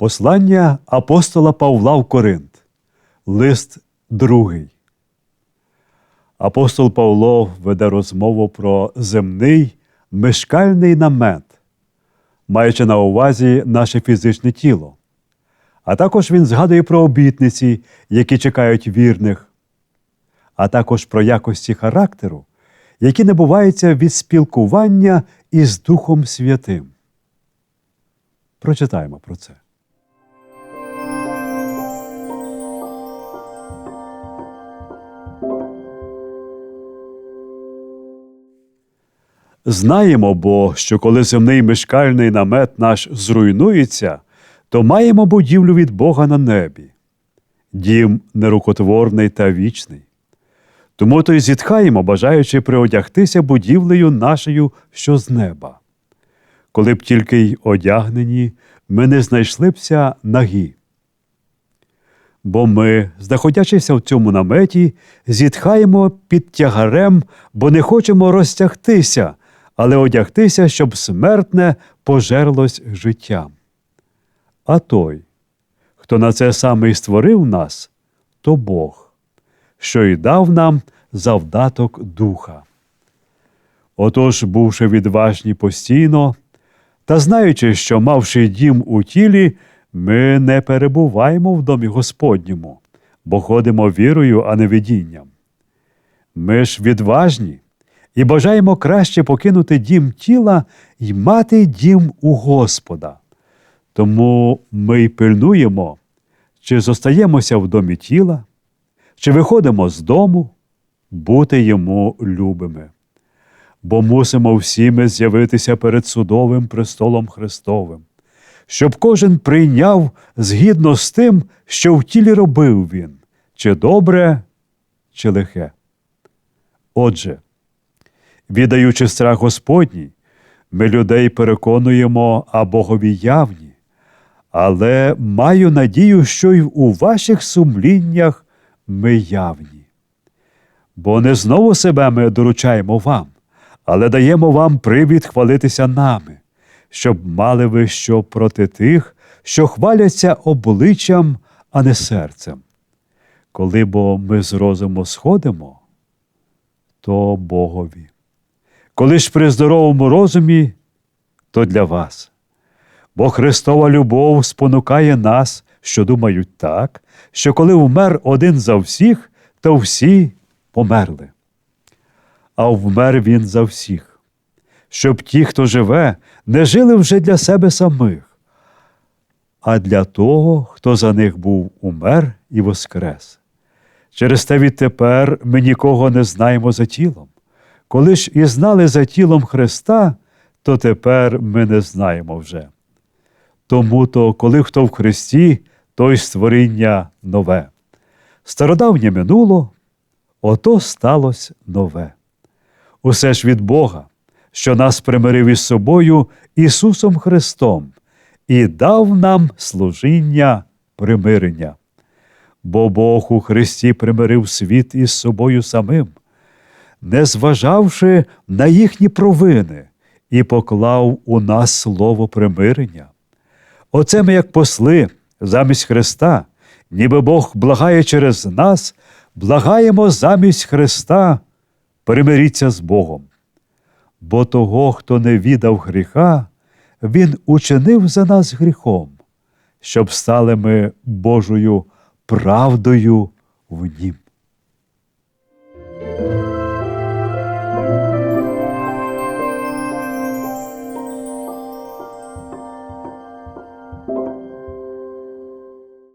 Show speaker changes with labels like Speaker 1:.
Speaker 1: Послання апостола Павла в Коринт, лист другий. Апостол Павло веде розмову про земний мешкальний намет, маючи на увазі наше фізичне тіло. А також він згадує про обітниці, які чекають вірних, а також про якості характеру, які набуваються від спілкування із Духом Святим. Прочитаємо про це. Знаємо бо, що коли земний мешкальний намет наш зруйнується, то маємо будівлю від Бога на небі, дім нерукотворний та вічний. Тому то й зітхаємо, бажаючи приодягтися будівлею нашою, що з неба. Коли б тільки й одягнені, ми не знайшли бся нагі. Бо ми, знаходячися в цьому наметі, зітхаємо під тягарем, бо не хочемо розтягтися, але одягтися, щоб смертне пожерлось життям. А той, хто на це саме й створив нас, то Бог, що й дав нам завдаток духа. Отож, бувши відважні постійно, та знаючи, що, мавши дім у тілі, ми не перебуваємо в домі Господньому, бо ходимо вірою, а не видінням. Ми ж відважні і бажаємо краще покинути дім тіла і мати дім у Господа. Тому ми й пильнуємо, чи зостаємося в домі тіла, чи виходимо з дому, бути йому любими. Бо мусимо всі ми з'явитися перед судовим престолом Христовим, щоб кожен прийняв згідно з тим, що в тілі робив він, чи добре, чи лихе. Отже, віддаючи страх Господній, ми людей переконуємо, а Богові явні, але маю надію, що й у ваших сумліннях ми явні. Бо не знову себе ми доручаємо вам, але даємо вам привід хвалитися нами, щоб мали ви що проти тих, що хваляться обличчям, а не серцем. Коли бо ми з розуму сходимо, то Богові. Коли ж при здоровому розумі, то для вас. Бо Христова любов спонукає нас, що думають так, що коли вмер один за всіх, то всі померли. А вмер він за всіх, щоб ті, хто живе, не жили вже для себе самих, а для того, хто за них був умер і воскрес. Через те відтепер ми нікого не знаємо за тілом. Коли ж і знали за тілом Христа, то тепер ми не знаємо вже. Тому то, коли хто в Христі, той створіння нове. Стародавнє минуло, ото сталося нове. Усе ж від Бога, що нас примирив із собою Ісусом Христом і дав нам служіння примирення. Бо Бог у Христі примирив світ із собою самим, не зважавши на їхні провини, і поклав у нас слово примирення. Оце ми, як посли, замість Христа, ніби Бог благає через нас, благаємо замість Христа, примиріться з Богом. Бо того, хто не віддав гріха, Він учинив за нас гріхом, щоб стали ми Божою правдою в нім.